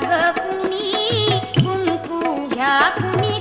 ग कुणी कुंकू घ्या कुणी